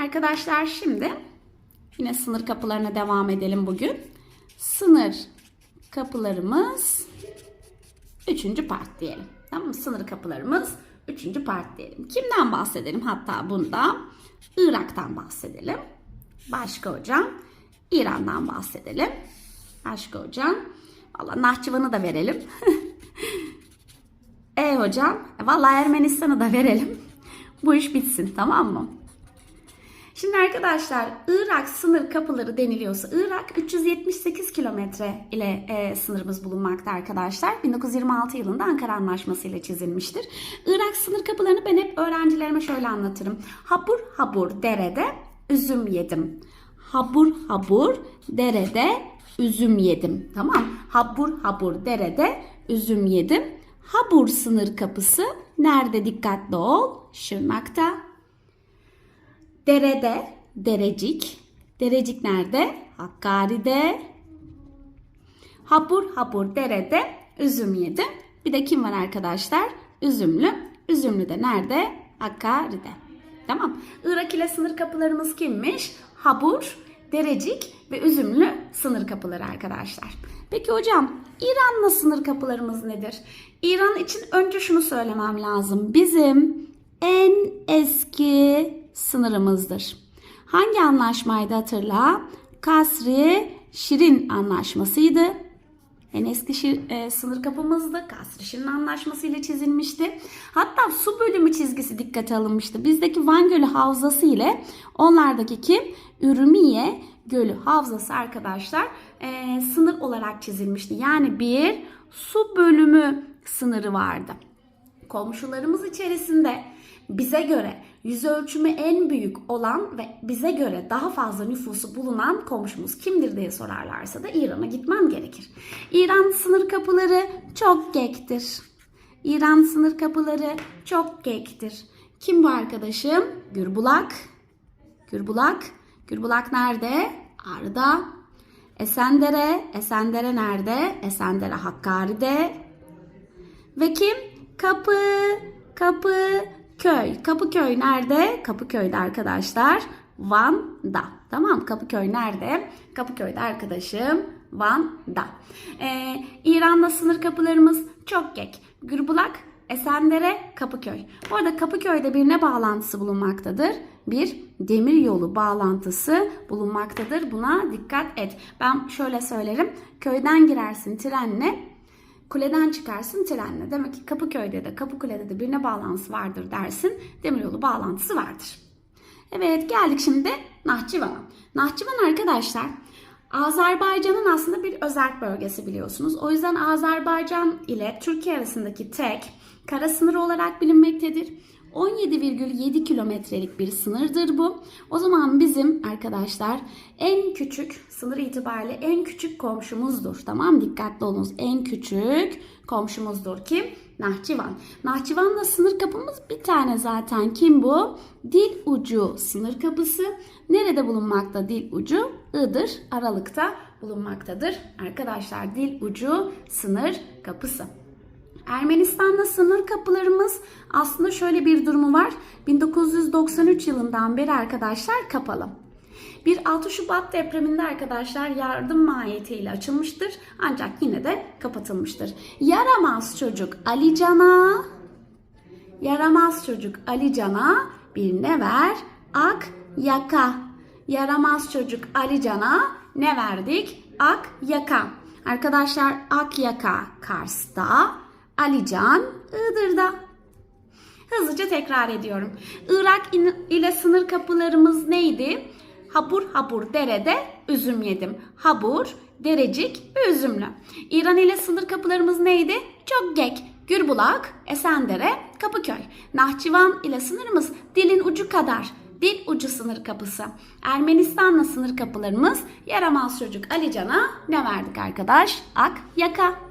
Arkadaşlar şimdi yine sınır kapılarına devam edelim bugün. Sınır kapılarımız üçüncü part diyelim. Tamam mı? Sınır kapılarımız üçüncü part diyelim. Kimden bahsedelim? Hatta bunda Irak'tan bahsedelim. Başka hocam İran'dan bahsedelim. Başka hocam Valla Nahçıvan'ı da verelim. e hocam valla Ermenistan'ı da verelim. Bu iş bitsin tamam mı? Şimdi arkadaşlar Irak sınır kapıları deniliyorsa Irak 378 kilometre ile e, sınırımız bulunmakta arkadaşlar. 1926 yılında Ankara Anlaşması ile çizilmiştir. Irak sınır kapılarını ben hep öğrencilerime şöyle anlatırım. Habur habur derede üzüm yedim. Habur habur derede üzüm yedim. Tamam. Habur habur derede üzüm yedim. Habur sınır kapısı nerede dikkatli ol? Şırnak'ta. Derede, derecik. Derecik nerede? Hakkari'de. Hapur hapur derede üzüm yedim. Bir de kim var arkadaşlar? Üzümlü. Üzümlü de nerede? Hakkari'de. Tamam. Irak ile sınır kapılarımız kimmiş? Habur, Derecik ve Üzümlü sınır kapıları arkadaşlar. Peki hocam İran'la sınır kapılarımız nedir? İran için önce şunu söylemem lazım. Bizim en eski sınırımızdır. Hangi anlaşmaydı hatırla? Kasri Şirin anlaşmasıydı. En eski şir, e, sınır kapımızdı. Kasri Şirin anlaşması ile çizilmişti. Hatta su bölümü çizgisi dikkate alınmıştı. Bizdeki Van Gölü Havzası ile onlardaki kim? Ürümiye Gölü Havzası arkadaşlar e, sınır olarak çizilmişti. Yani bir su bölümü sınırı vardı. Komşularımız içerisinde bize göre yüz ölçümü en büyük olan ve bize göre daha fazla nüfusu bulunan komşumuz kimdir diye sorarlarsa da İran'a gitmem gerekir. İran sınır kapıları çok gektir. İran sınır kapıları çok gektir. Kim bu arkadaşım? Gürbulak. Gürbulak. Gürbulak nerede? Arda. Esendere. Esendere nerede? Esendere Hakkari'de. Ve kim? Kapı. Kapı. Köy. Kapıköy nerede? Kapıköy'de arkadaşlar. Van'da. Tamam Kapıköy nerede? Kapıköy'de arkadaşım. Van'da. Ee, İran'da sınır kapılarımız çok gek. Gürbulak, Esendere, Kapıköy. Bu arada Kapıköy'de bir ne bağlantısı bulunmaktadır? Bir demir yolu bağlantısı bulunmaktadır. Buna dikkat et. Ben şöyle söylerim. Köyden girersin trenle, Kuleden çıkarsın trenle. Demek ki Kapıköy'de de Kapıkule'de de birine bağlantısı vardır dersin. Demiryolu bağlantısı vardır. Evet geldik şimdi Nahçıvan'a. Nahçıvan arkadaşlar Azerbaycan'ın aslında bir özerk bölgesi biliyorsunuz. O yüzden Azerbaycan ile Türkiye arasındaki tek kara sınırı olarak bilinmektedir. 17,7 kilometrelik bir sınırdır bu. O zaman bizim arkadaşlar en küçük sınır itibariyle en küçük komşumuzdur. Tamam dikkatli olunuz. En küçük komşumuzdur kim? Nahçıvan. Nahçıvan'la sınır kapımız bir tane zaten. Kim bu? Dil ucu sınır kapısı. Nerede bulunmakta dil ucu? Iğdır aralıkta bulunmaktadır. Arkadaşlar dil ucu sınır kapısı. Ermenistan'la sınır kapılarımız aslında şöyle bir durumu var. 1993 yılından beri arkadaşlar kapalı. Bir 6 Şubat depreminde arkadaşlar yardım mahiyetiyle açılmıştır ancak yine de kapatılmıştır. Yaramaz çocuk Ali Can'a Yaramaz çocuk Ali Can'a bir ne ver? Ak yaka. Yaramaz çocuk Ali Can'a ne verdik? Ak yaka. Arkadaşlar ak yaka Kars'ta, Alican Iğdır'da. Hızlıca tekrar ediyorum. Irak ile sınır kapılarımız neydi? Habur habur derede üzüm yedim. Habur, derecik ve üzümlü. İran ile sınır kapılarımız neydi? Çok gek, Gürbulak, Esendere, Kapıköy. Nahçıvan ile sınırımız dilin ucu kadar. Dil ucu sınır kapısı. Ermenistan'la sınır kapılarımız yaramaz çocuk Ali Can'a ne verdik arkadaş? Ak yaka.